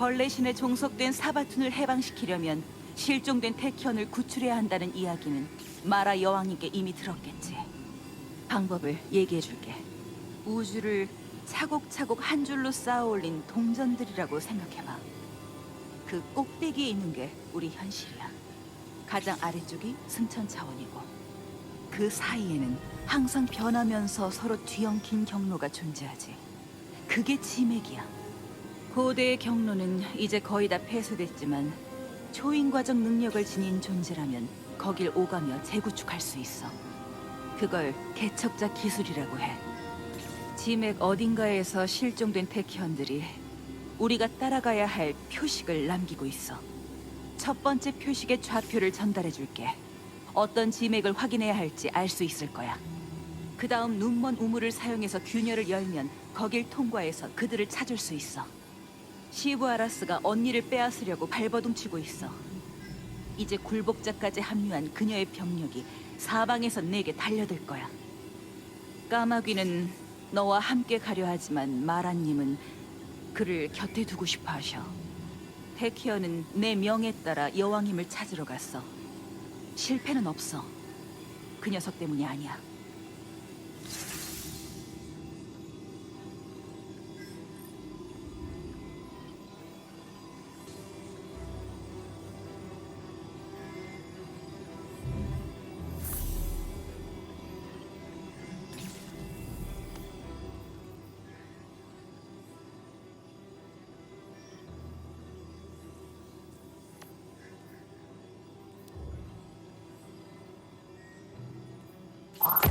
벌레신에 종속된 사바툰을 해방시키려면 실종된 테키언을 구출해야 한다는 이야기는 마라 여왕님께 이미 들었겠지. 방법을 얘기해줄게. 우주를 차곡차곡 한 줄로 쌓아올린 동전들이라고 생각해봐. 그 꼭대기에 있는 게 우리 현실이야. 가장 아래쪽이 승천 차원이고 그 사이에는 항상 변하면서 서로 뒤엉킨 경로가 존재하지. 그게 지맥이야. 고대의 경로는 이제 거의 다 폐쇄됐지만 초인과적 능력을 지닌 존재라면 거길 오가며 재구축할 수 있어. 그걸 개척자 기술이라고 해. 지맥 어딘가에서 실종된 테키언들이 우리가 따라가야 할 표식을 남기고 있어. 첫 번째 표식의 좌표를 전달해 줄게. 어떤 지맥을 확인해야 할지 알 수 있을 거야. 그 다음 눈먼 우물을 사용해서 균열을 열면 거길 통과해서 그들을 찾을 수 있어. 시브 아라스가 언니를 빼앗으려고 발버둥치고 있어. 이제 굴복자까지 합류한 그녀의 병력이 사방에서 내게 달려들 거야. 까마귀는 너와 함께 가려 하지만 마라님은 그를 곁에 두고 싶어 하셔. 테키어는 내 명에 따라 여왕님을 찾으러 갔어. 실패는 없어. 그 녀석 때문이 아니야. off.